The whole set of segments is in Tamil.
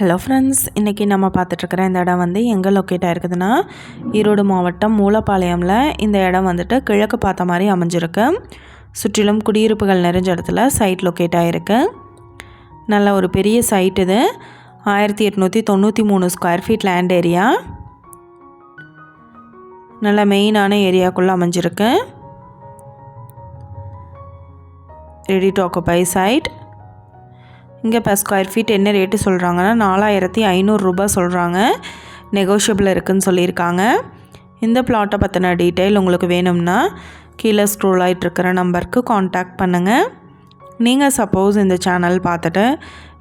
ஹலோ ஃப்ரெண்ட்ஸ் இன்றைக்கி நம்ம பார்த்துட்ருக்குற இந்த இடம் வந்து எங்கே லொக்கேட் ஆகிருக்குதுன்னா ஈரோடு மாவட்டம் மூலப்பாளையமில் இந்த இடம் வந்துட்டு கிழக்கு பார்த்த மாதிரி அமைஞ்சிருக்கு. சுற்றிலும் குடியிருப்புகள் நிறைஞ்ச இடத்துல சைட் லொக்கேட் ஆகிருக்கு நல்ல ஒரு பெரிய சைட் இது. ஆயிரத்தி எட்நூற்றி தொண்ணூற்றி மூணு ஸ்கொயர் ஃபீட் லேண்ட் ஏரியா நல்ல மெயினான ஏரியாக்குள்ளே அமைஞ்சிருக்கு. ரெடி டு ஆக்குபை சைட் இங்கே பர் ஸ்கொயர் ஃபீட் என்ன ரேட்டு சொல்கிறாங்கன்னா நாலாயிரத்தி ஐநூறுரூபா சொல்கிறாங்க நெகோஷியபிள் இருக்குதுன்னு சொல்லியிருக்காங்க. இந்த பிளாட்டை பற்றின டீட்டெயில் உங்களுக்கு வேணும்னா கீழே ஸ்க்ரோல் ஆகிட்டுருக்கிற நம்பருக்கு காண்டாக்ட் பண்ணுங்கள் நீங்கள் சப்போஸ் இந்த சேனல் பார்த்துட்டு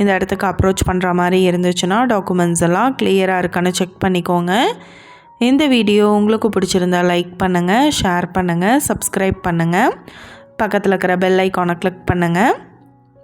இந்த இடத்துக்கு அப்ரோச் பண்ணுற மாதிரி இருந்துச்சுன்னா டாக்குமெண்ட்ஸ் எல்லாம் கிளியராக இருக்கான்னு செக் பண்ணிக்கோங்க. இந்த வீடியோ உங்களுக்கு பிடிச்சிருந்தா லைக் பண்ணுங்கள் ஷேர் பண்ணுங்கள் சப்ஸ்கிரைப் பண்ணுங்கள் பக்கத்தில் இருக்கிற பெல் ஐக்கானை கிளிக் பண்ணுங்கள்